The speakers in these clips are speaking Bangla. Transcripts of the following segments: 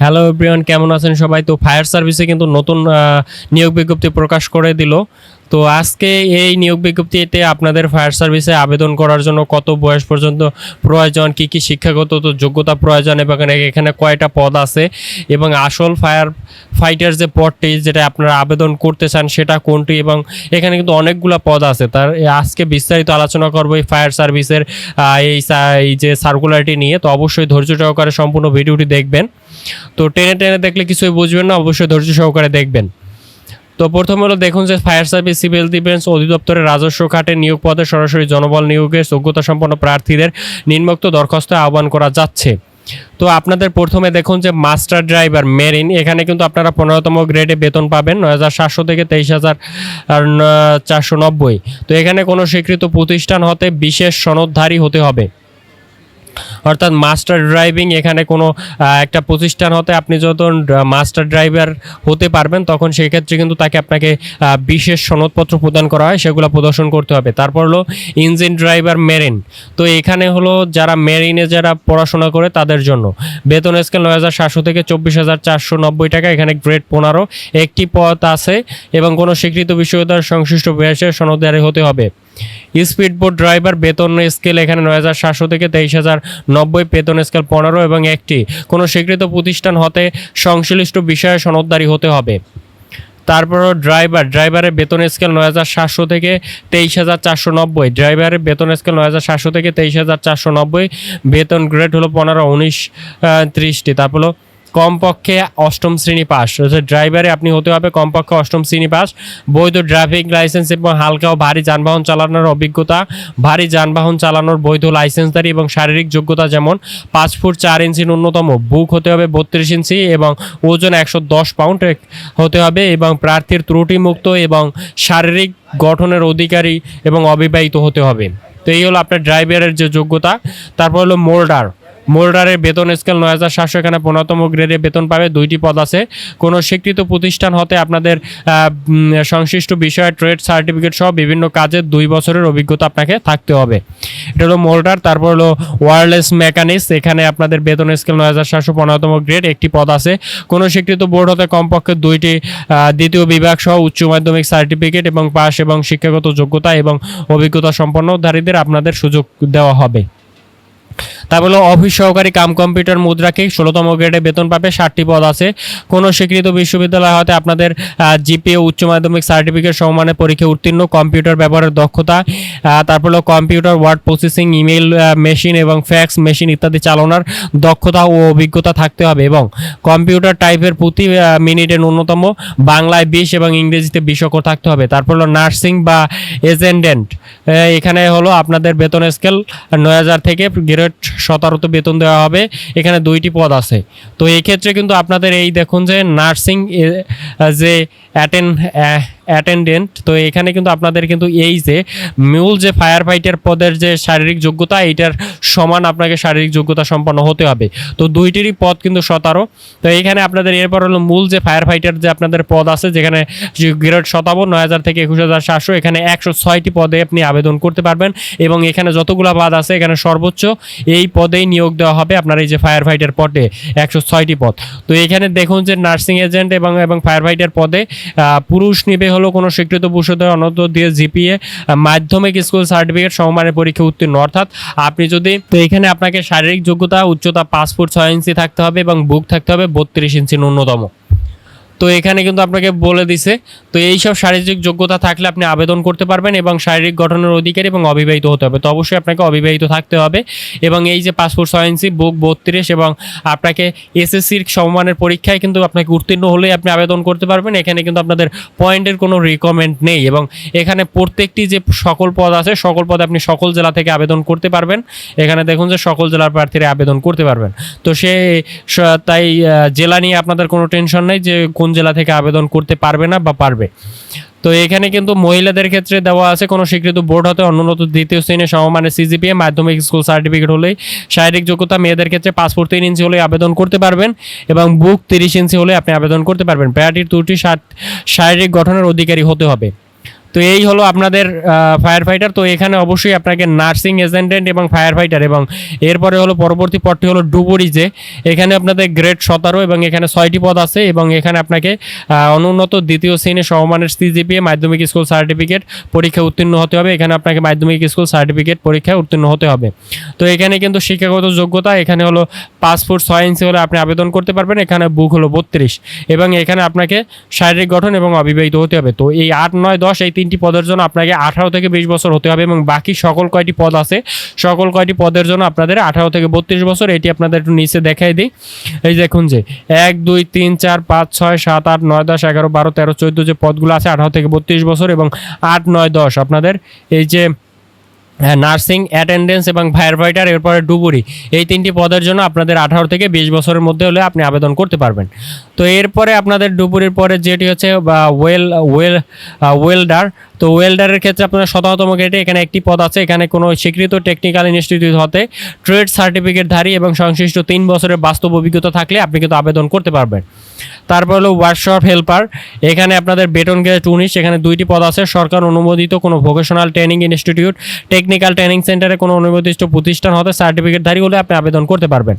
হ্যালো এভরিওয়ান কেমন আছেন সবাই? তো ফায়ার সার্ভিসে কিন্তু নতুন নিয়োগ বিজ্ঞপ্তি প্রকাশ করে দিল। তো আজকে এই নিয়োগ বিজ্ঞপ্তিতে আপনাদের ফায়ার সার্ভিসে আবেদন করার জন্য কত বয়স পর্যন্ত প্রয়োজন, কি কি শিক্ষাগত তো যোগ্যতা প্রয়োজন এবং এখানে- কয়টা পদ আছে এবং আসল ফায়ার ফাইটার যে পদটি যেটা আপনারা আবেদন করতে চান সেটা কোনটি এবং এখানে কিন্তু অনেকগুলো পদ আছে। তার আজকে বিস্তারিত আলোচনা করব এই ফায়ার সার্ভিসের এই এই যে সার্কুলারটি নিয়ে। তো অবশ্যই ধৈর্য সহকারে সম্পূর্ণ ভিডিওটি দেখবেন। তো টেনে টেনে দেখলে কিছুই বুঝবেন না, অবশ্যই ধৈর্য সহকারে দেখবেন। তো প্রথম হলো দেখুন যে ফায়ার সার্ভিস, সিভিল ডিফেন্স অধিদপ্তরের রাজস্ব খাতে নিয়োগ পদে সরাসরি জনবল নিয়োগের যোগ্যতা সম্পন্ন প্রার্থীদের নিম্নোক্ত দরখাস্ত আহ্বান করা যাচ্ছে। তো আপনাদের প্রথমে দেখুন যে মাস্টার ড্রাইভার মেরিন, এখানে কিন্তু আপনারা পনেরোতম গ্রেডে বেতন পাবেন নয় হাজার সাতশো থেকে তেইশ হাজার চারশো নব্বই। তো এখানে কোনো স্বীকৃত প্রতিষ্ঠান হতে বিশেষ সনদধারী হতে হবে। অর্থাৎ মাস্টার ড্রাইভিং এখানে কোনো একটা প্রতিষ্ঠান হতে আপনি যখন মাস্টার ড্রাইভার হতে পারবেন, তখন সেই ক্ষেত্রে কিন্তু তাকে আপনাকে বিশেষ সনদপত্র প্রদান করা হয়, সেগুলো প্রদর্শন করতে হবে। তারপর হলো ইঞ্জিন ড্রাইভার মেরিন। তো এখানে হলো যারা মেরিনে যারা পড়াশোনা করে তাদের জন্য। বেতন স্কেল নয় হাজার সাতশো থেকে চব্বিশ হাজার চারশো নব্বই টাকা, এখানে গ্রেড পনেরো। একটি পথ আছে এবং কোনো স্বীকৃত বিশ্ববিদ্যালয়ের সংশ্লিষ্ট বয়সের সনদারি হতে হবে। স্পিড বোট ড্রাইভার, বেতন স্কেল এখানে নয় হাজার সাতশো থেকে তেইশ হাজার নব্বই, বেতন স্কেল পনেরো এবং একটি। কোনো স্বীকৃত প্রতিষ্ঠান হতে সংশ্লিষ্ট বিষয়ে সনদদারি হতে হবে। তারপরও ড্রাইভার, ড্রাইভারের বেতন স্কেল নয় হাজার সাতশো থেকে তেইশ হাজার চারশো নব্বই, ড্রাইভারের বেতন স্কেল নয় হাজার সাতশো থেকে তেইশ হাজার চারশো নব্বই, বেতন গ্রেড হলো পনেরো, উনিশ ত্রিশটি। তারপর কমপক্ষে অষ্টম শ্রেণি পাস। ড্রাইভারে আপনি হতে হবে কমপক্ষে অষ্টম শ্রেণি পাস। বৈধ ড্রাইভিং লাইসেন্স এবং হালকা ও ভারী যানবাহন চালানোর অভিজ্ঞতা, ভারী যানবাহন চালানোর বৈধ লাইসেন্সদারি এবং শারীরিক যোগ্যতা যেমন পাঁচ ফুট চার ইঞ্চি ন্যূনতম, বুক হতে হবে বত্রিশ ইঞ্চি এবং ওজন একশো দশ পাউন্ড হতে হবে এবং প্রার্থীর ত্রুটিমুক্ত এবং শারীরিক গঠনের অধিকারী এবং অবিবাহিত হতে হবে। তো এই হলো আপনার ড্রাইভারের যে যোগ্যতা। তারপর হলো মোল্ডার। মোল্ডারের বেতন স্কেল নয় হাজার সাতশো এখানে পনেরোতম গ্রেডে বেতন পাবে, দুইটি পদ আছে। কোনো স্বীকৃত প্রতিষ্ঠান হতে আপনাদের সংশ্লিষ্ট বিষয়ে ট্রেড সার্টিফিকেট সহ বিভিন্ন কাজের দুই বছরের অভিজ্ঞতা আপনাকে থাকতে হবে। এটা হলো মোল্ডার, তারপর হলো ওয়ারলেস মেকানিক্স। এখানে আপনাদের বেতন স্কেল নয় হাজার সাতশো পনেরোতম গ্রেড, একটি পদ আছে। কোনো স্বীকৃত বোর্ড হতে কমপক্ষে দুইটি দ্বিতীয় বিভাগ সহ উচ্চ মাধ্যমিক সার্টিফিকেট এবং পাস এবং শিক্ষাগত যোগ্যতা এবং অভিজ্ঞতা সম্পন্ন সম্পন্নধারীদের আপনাদের সুযোগ দেওয়া হবে। তারপর হলো অফিস সহকারী কাম কম্পিউটার মুদ্রাকে ষোলোতম গ্রেডে বেতন পাবে ষাটটি পদ আছে। কোনো স্বীকৃত বিশ্ববিদ্যালয় হতে আপনাদের জিপিএ, উচ্চ মাধ্যমিক সার্টিফিকেট সমমানের পরীক্ষা উত্তীর্ণ, কম্পিউটার ব্যবহারের দক্ষতা তারপর হলো computer, word processing email machine এবং ফ্যাক্স মেশিন ইত্যাদি চালানোর দক্ষতা ও অভিজ্ঞতা থাকতে হবে এবং কম্পিউটার টাইপের প্রতি মিনিটে ন্যূনতম বাংলায় বিশ এবং ইংরেজিতে বিশ অক্ষর থাকতে হবে। তারপর হলো নার্সিং বা এজেন্ডেন্ট এখানে হলো আপনাদের বেতন স্কেল নয় হাজার থেকে গ্রেড সতেরোতে বেতন দেওয়া হবে। এখানে দুইটি পদ আছে। তো এই ক্ষেত্রে কিন্তু আপনাদের এই দেখুন যে নার্সিং যে অ্যাটেন্ড অ্যাটেন্ডেন্ট তো এখানে কিন্তু আপনাদের কিন্তু এই যে মূল যে ফায়ার ফাইটার পদের যে শারীরিক যোগ্যতা, এইটার সমান আপনাকে শারীরিক যোগ্যতা সম্পন্ন হতে হবে। তো দুইটিরই পদ কিন্তু সতেরো। তো এখানে আপনাদের এরপর হলো মূল যে ফায়ার ফাইটার যে আপনাদের পদ আছে, যেখানে গ্রেড শতাবো নয় হাজার থেকে একুশ হাজার সাতশো, এখানে একশো ছয়টি পদে আপনি আবেদন করতে পারবেন এবং এখানে যতগুলো পদ আছে, এখানে সর্বোচ্চ এই পদেই নিয়োগ দেওয়া হবে আপনার এই যে ফায়ার ফাইটার পদে, একশো ছয়টি পদ। তো এখানে দেখুন যে নার্সিং এজেন্ট এবং এবং ফায়ার ফাইটার পদে পুরুষ নিবে হলো কোনো স্বীকৃত পুরুষদের অনন্ত দিয়ে জিপিএ, মাধ্যমিক স্কুল সার্টিফিকেট সমমানের পরীক্ষা উত্তীর্ণ। অর্থাৎ আপনি যদি, তো এখানে আপনাকে শারীরিক যোগ্যতা, উচ্চতা পাসপোর্ট ছয় ইঞ্চি থাকতে হবে এবং বুক থাকতে হবে বত্রিশ ইঞ্চি ন্যূনতম। তো এখানে কিন্তু আপনাকে বলে দিছে, তো এই সব শারীরিক যোগ্যতা থাকলে আপনি আবেদন করতে পারবেন এবং শারীরিক গঠনের অধিকারী এবং অবিবাহিত হতে হবে। তো অবশ্যই আপনাকে অবিবাহিত থাকতে হবে এবং এই যে পাসপোর্ট ইঞ্চি বুক বত্রিশ এবং আপনাকে এসএসসির সমমানের পরীক্ষায় কিন্তু আপনাকে উত্তীর্ণ হলেই আপনি আবেদন করতে পারবেন। এখানে কিন্তু আপনাদের পয়েন্টের কোনো রিকমেন্ড নেই এবং এখানে প্রত্যেকটি যে সকল পদ আছে, সকল পদে আপনি সকল জেলা থেকে আবেদন করতে পারবেন। এখানে দেখুন যে সকল জেলার প্রার্থীরা আবেদন করতে পারবেন। তো সে তাই জেলা নিয়ে আপনাদের কোনো টেনশন নেই যে কোন জেলা থেকে আবেদন করতে পারবে না বা পারবে। তো এখানে কিন্তু মহিলাদের ক্ষেত্রে দেওয়া আছে, কোনো স্বীকৃত বোর্ড হতে অনুন্নত দ্বিতীয় শ্রেণির সমমানের সিজিপিএ, মাধ্যমিক স্কুল সার্টিফিকেট হলেই শারীরিক যোগ্যতা, মেয়েদের ক্ষেত্রে পাসপোর্ট তিন ইঞ্চি হলে আবেদন করতে পারবেন এবং বুক তিরিশ ইঞ্চি হলে আপনি আবেদন করতে পারবেন। প্যারাটির ত্রুটি শারীরিক গঠনের অধিকারী হতে হবে। তো এই হলো আপনাদের ফায়ার ফাইটার তো এখানে অবশ্যই আপনাকে নার্সিং এজেন্টেন্ট এবং ফায়ার ফাইটার এবং এরপরে হলো পরবর্তী পদটি হলো ডুবুরি যে। এখানে আপনাদের গ্রেড সতেরো এবং এখানে ছয়টি পদ আছে এবং এখানে আপনাকে অনুন্নত দ্বিতীয় শ্রেণির সমমানের সিজিপিএ মাধ্যমিক স্কুল সার্টিফিকেট পরীক্ষা উত্তীর্ণ হতে হবে। এখানে আপনাকে মাধ্যমিক স্কুল সার্টিফিকেট পরীক্ষায় উত্তীর্ণ হতে হবে। তো এখানে কিন্তু শিক্ষাগত যোগ্যতা, এখানে হলো ফুট ছয় ইঞ্চি হলে আপনি আবেদন করতে পারবেন। এখানে বুক হলো বত্রিশ এবং এখানে আপনাকে শারীরিক গঠন এবং অবিবাহিত হতে হবে। তো এই আট, নয়, দশ, এই তিনটি পদের জন্য আপনাকে আঠারো থেকে বিশ বছর হতে হবে এবং বাকি সকল কয়টি পদ আছে, সকল কয়টি পদের জন্য আপনাদের আঠারো থেকে বত্রিশ বছর, এটি আপনাদের একটু নিচে দেখাই দিই। এই দেখুন যে, এক, দুই, তিন, চার, পাঁচ, ছয়, সাত, আট, নয়, দশ, এগারো, বারো, তেরো, চোদ্দ যে পদগুলো আছে আঠারো থেকে বত্রিশ বছর এবং আট, নয়, দশ। আপনাদের এই যে নার্সিং অ্যাটেন্ডেন্স এবং ফায়ার ফাইটার এরপরে ডুবুরি, এই তিনটি পদের জন্য আপনাদের আঠারো থেকে বিশ বছরের মধ্যে হলে আপনি আবেদন করতে পারবেন। তো এরপরে আপনাদের ডুবুরির পরে যেটি হচ্ছে ওয়েল ওয়েল ওয়েলডার তো ওয়েল্ডারের ক্ষেত্রে আপনার শততম গ্রেডে এখানে একটি পদ আছে। এখানে কোনো স্বীকৃত টেকনিক্যাল ইনস্টিটিউট হতে ট্রেড সার্টিফিকেটধারী এবং সংশ্লিষ্ট তিন বছরের বাস্তব অভিজ্ঞতা থাকলে আপনি কিন্তু আবেদন করতে পারবেন। তারপর হলো ওয়ার্কশপ হেল্পার এখানে আপনাদের বেতন গ্রেড উনিশ, এখানে দুইটি পদ আছে। সরকার অনুমোদিত কোনো vocational training institute technical training সেন্টারে কোনো অনুমোদিত প্রতিষ্ঠান হতে সার্টিফিকেটধারী হলে আপনি আবেদন করতে পারবেন।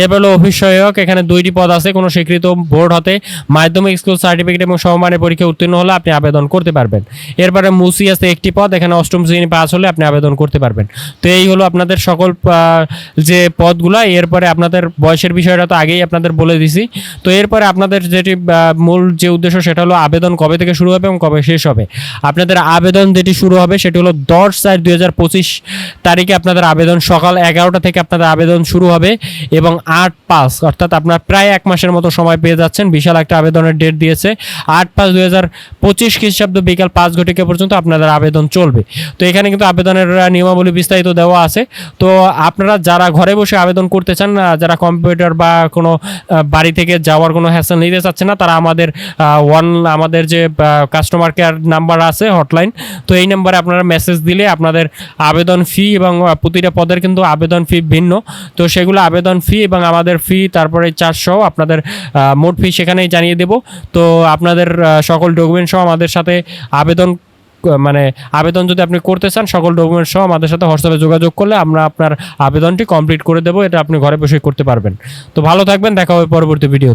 এরপর হলো অফিস সহায়ক এখানে দুইটি পদ আছে। কোনো স্বীকৃত বোর্ড হতে মাধ্যমিক স্কুল সার্টিফিকেট এবং সমমানের পরীক্ষা উত্তীর্ণ হলে আপনি আবেদন করতে পারবেন। এরপরে মুসি আছে একটি পদ, এখানে অষ্টম শ্রেণি পাস হলে আপনি আবেদন করতে পারবেন। তো এই হলো আপনাদের সকল যে পদগুলো, এরপরে আপনাদের বয়সের বিষয়টা তো আগেই আপনাদের বলে দিছি। তো এরপরে আপনাদের যেটি মূল যে উদ্দেশ্য, সেটা হলো আবেদন কবে থেকে শুরু হবে এবং কবে শেষ হবে। আপনাদের আবেদন যেটি শুরু হবে, সেটি হলো দশ চার দুই তারিখে আপনাদের আবেদন সকাল এগারোটা থেকে আপনাদের আবেদন শুরু হবে এবং আট পাঁচ, অর্থাৎ আপনার প্রায় এক মাসের মতো সময় পেয়ে যাচ্ছেন। বিশাল একটা আবেদনের ডেট দিয়েছে। আট পাঁচ দুই হাজার পঁচিশ খ্রিস্টাব্দ বিকাল পাঁচ ঘটিকা পর্যন্ত আপনাদের আবেদন চলবে। তো এখানে কিন্তু আবেদনের নিয়মাবলী বিস্তারিত দেওয়া আছে। তো আপনারা যারা ঘরে বসে আবেদন করতে চান যারা কম্পিউটার বা কোনো বাড়ি থেকে যাওয়ার কোনো হ্যাসেল নিতে চাচ্ছে না, তারা আমাদের ওয়ান আমাদের যে কাস্টমার কেয়ার নাম্বার আছে হটলাইন তো এই নাম্বারে আপনারা মেসেজ দিলে আপনাদের আবেদন ফি এবং প্রতিটা পদের কিন্তু আবেদন ফি ভিন্ন। তো সেগুলো আবেদন ফি এবং আমাদের ফি তারপরে চার্জ সহ আপনাদের মোট ফি সেখানেই জানিয়ে দেব। তো আপনাদের সকল ডকুমেন্ট সহ আমাদের সাথে আবেদন মানে আবেদন যদি আপনি করতে চান, সকল ডকুমেন্ট সহ আমাদের সাথে হোয়াটসঅ্যাপে যোগাযোগ করলে আমরা আপনার আবেদনটি কমপ্লিট করে দেবো। এটা আপনি ঘরে বসে করতে পারবেন। তো ভালো থাকবেন, দেখা হবে পরবর্তী ভিডিও